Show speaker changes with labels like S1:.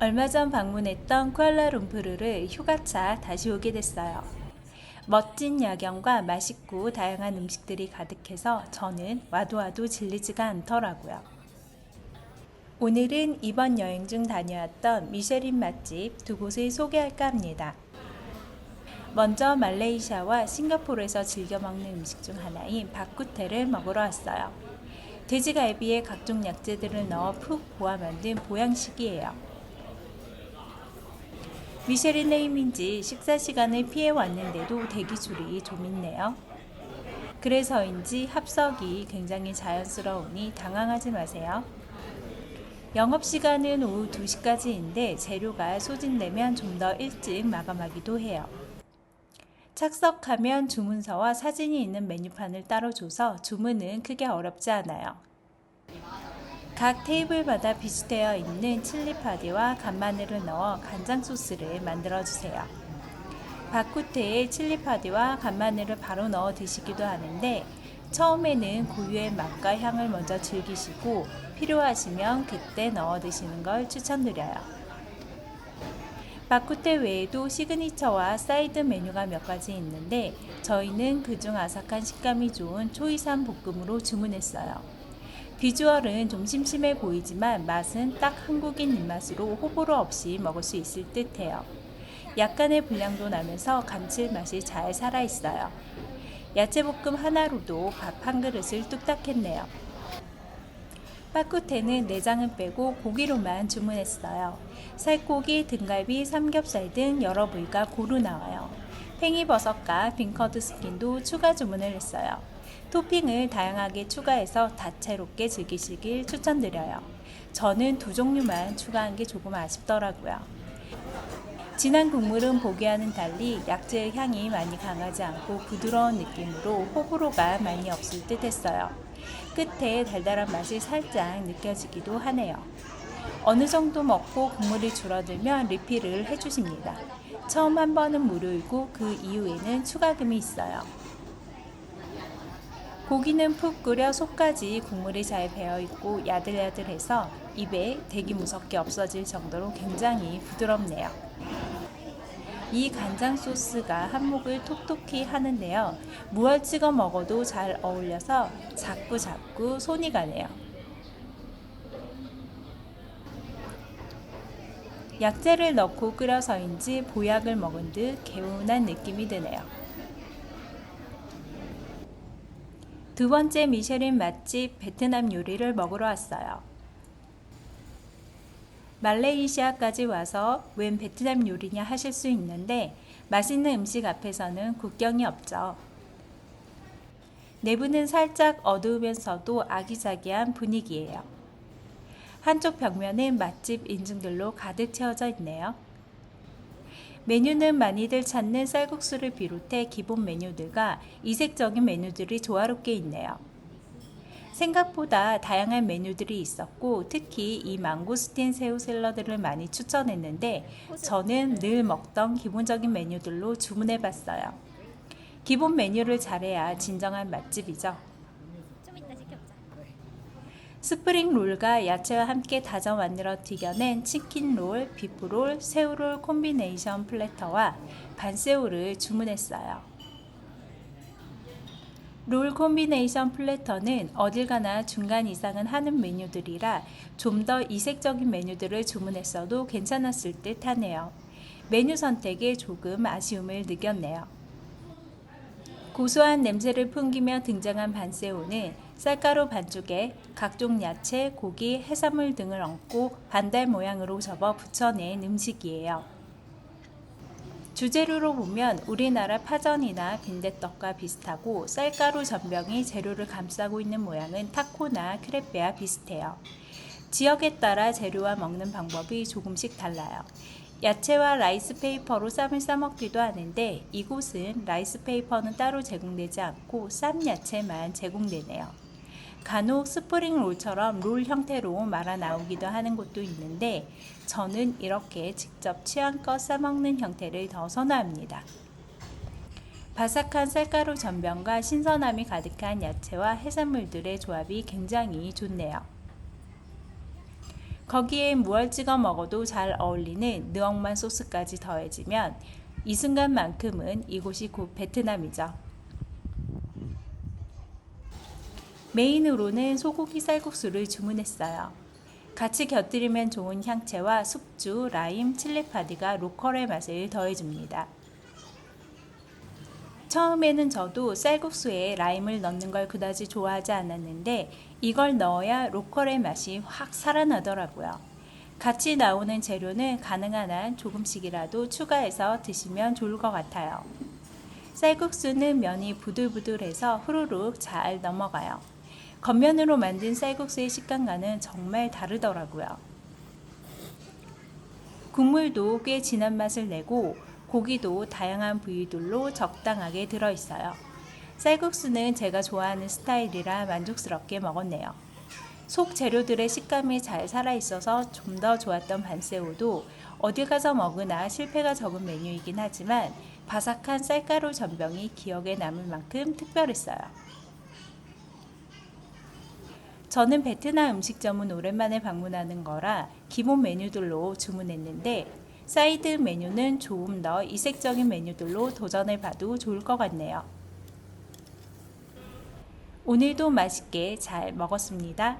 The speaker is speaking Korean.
S1: 얼마 전 방문했던 쿠알라룸푸르를 휴가차 다시 오게 됐어요. 멋진 야경과 맛있고 다양한 음식들이 가득해서 저는 와도 와도 질리지가 않더라고요. 오늘은 이번 여행 중 다녀왔던 미쉐린 맛집 두 곳을 소개할까 합니다. 먼저 말레이시아와 싱가포르에서 즐겨 먹는 음식 중 하나인 바쿠테를 먹으러 왔어요. 돼지갈비에 각종 약재들을 넣어 푹 고아 만든 보양식이에요. 미쉐린 네임인지 식사 시간을 피해 왔는데도 대기 줄이 좀 있네요. 그래서인지 합석이 굉장히 자연스러우니 당황하지 마세요. 영업 시간은 오후 2시까지인데 재료가 소진되면 좀 더 일찍 마감하기도 해요. 착석하면 주문서와 사진이 있는 메뉴판을 따로 줘서 주문은 크게 어렵지 않아요. 각 테이블마다 비치되어 있는 칠리파디와 간마늘을 넣어 간장 소스를 만들어 주세요. 바쿠테에 칠리파디와 간마늘을 바로 넣어 드시기도 하는데 처음에는 고유의 맛과 향을 먼저 즐기시고 필요하시면 그때 넣어 드시는 걸 추천드려요. 바쿠테 외에도 시그니처와 사이드 메뉴가 몇 가지 있는데 저희는 그중 아삭한 식감이 좋은 초이산 볶음으로 주문했어요. 비주얼은 좀 심심해 보이지만 맛은 딱 한국인 입맛으로 호불호 없이 먹을 수 있을 듯해요. 약간의 불량도 나면서 감칠맛이 잘 살아있어요. 야채볶음 하나로도 밥 한 그릇을 뚝딱 했네요. 빠꾸테는 내장은 빼고 고기로만 주문했어요. 살코기, 등갈비, 삼겹살 등 여러 부위가 고루 나와요. 팽이버섯과 빈커드 스킨도 추가 주문을 했어요. 토핑을 다양하게 추가해서 다채롭게 즐기시길 추천드려요. 저는 두 종류만 추가한 게 조금 아쉽더라고요. 진한 국물은 보기와는 달리 약재의 향이 많이 강하지 않고 부드러운 느낌으로 호불호가 많이 없을 듯 했어요. 끝에 달달한 맛이 살짝 느껴지기도 하네요. 어느 정도 먹고 국물이 줄어들면 리필을 해주십니다. 처음 한 번은 무료이고 그 이후에는 추가금이 있어요. 고기는 푹 끓여 속까지 국물이 잘 배어 있고 야들야들해서 입에 대기 무섭게 없어질 정도로 굉장히 부드럽네요. 이 간장 소스가 한몫을 톡톡히 하는데요. 무얼 찍어 먹어도 잘 어울려서 자꾸 자꾸 손이 가네요. 약재를 넣고 끓여서인지 보약을 먹은 듯 개운한 느낌이 드네요. 두 번째 미쉐린 맛집 베트남 요리를 먹으러 왔어요. 말레이시아까지 와서 웬 베트남 요리냐 하실 수 있는데 맛있는 음식 앞에서는 국경이 없죠. 내부는 살짝 어두우면서도 아기자기한 분위기예요. 한쪽 벽면은 맛집 인증들로 가득 채워져 있네요. 메뉴는 많이들 찾는 쌀국수를 비롯해 기본 메뉴들과 이색적인 메뉴들이 조화롭게 있네요. 생각보다 다양한 메뉴들이 있었고 특히 이 망고스틴 새우 샐러드를 많이 추천했는데 저는 늘 먹던 기본적인 메뉴들로 주문해 봤어요. 기본 메뉴를 잘해야 진정한 맛집이죠. 스프링 롤과 야채와 함께 다져 만들어 튀겨낸 치킨 롤, 비프 롤, 새우 롤 콤비네이션 플래터와 반새우를 주문했어요. 롤 콤비네이션 플래터는 어딜 가나 중간 이상은 하는 메뉴들이라 좀 더 이색적인 메뉴들을 주문했어도 괜찮았을 듯 하네요. 메뉴 선택에 조금 아쉬움을 느꼈네요. 고소한 냄새를 풍기며 등장한 반새우는 쌀가루 반죽에 각종 야채, 고기, 해산물 등을 얹고 반달 모양으로 접어 붙여낸 음식이에요. 주재료로 보면 우리나라 파전이나 빈대떡과 비슷하고 쌀가루 전병이 재료를 감싸고 있는 모양은 타코나 크레페와 비슷해요. 지역에 따라 재료와 먹는 방법이 조금씩 달라요. 야채와 라이스 페이퍼로 쌈을 싸먹기도 하는데 이곳은 라이스 페이퍼는 따로 제공되지 않고 쌈 야채만 제공되네요. 간혹 스프링 롤처럼 롤 형태로 말아 나오기도 하는 곳도 있는데 저는 이렇게 직접 취향껏 싸먹는 형태를 더 선호합니다. 바삭한 쌀가루 전병과 신선함이 가득한 야채와 해산물들의 조합이 굉장히 좋네요. 거기에 무얼 찍어 먹어도 잘 어울리는 느엉만 소스까지 더해지면 이 순간만큼은 이곳이 곧 베트남이죠. 메인으로는 소고기 쌀국수를 주문했어요. 같이 곁들이면 좋은 향채와 숙주, 라임, 칠리파디가 로컬의 맛을 더해줍니다. 처음에는 저도 쌀국수에 라임을 넣는 걸 그다지 좋아하지 않았는데 이걸 넣어야 로컬의 맛이 확 살아나더라고요. 같이 나오는 재료는 가능한 한 조금씩이라도 추가해서 드시면 좋을 것 같아요. 쌀국수는 면이 부들부들해서 후루룩 잘 넘어가요. 겉면으로 만든 쌀국수의 식감과는 정말 다르더라고요. 국물도 꽤 진한 맛을 내고 고기도 다양한 부위들로 적당하게 들어있어요. 쌀국수는 제가 좋아하는 스타일이라 만족스럽게 먹었네요. 속 재료들의 식감이 잘 살아있어서 좀 더 좋았던 반새우도 어딜 가서 먹으나 실패가 적은 메뉴이긴 하지만 바삭한 쌀가루 전병이 기억에 남을 만큼 특별했어요. 저는 베트남 음식점은 오랜만에 방문하는 거라 기본 메뉴들로 주문했는데 사이드 메뉴는 조금 더 이색적인 메뉴들로 도전해 봐도 좋을 것 같네요. 오늘도 맛있게 잘 먹었습니다.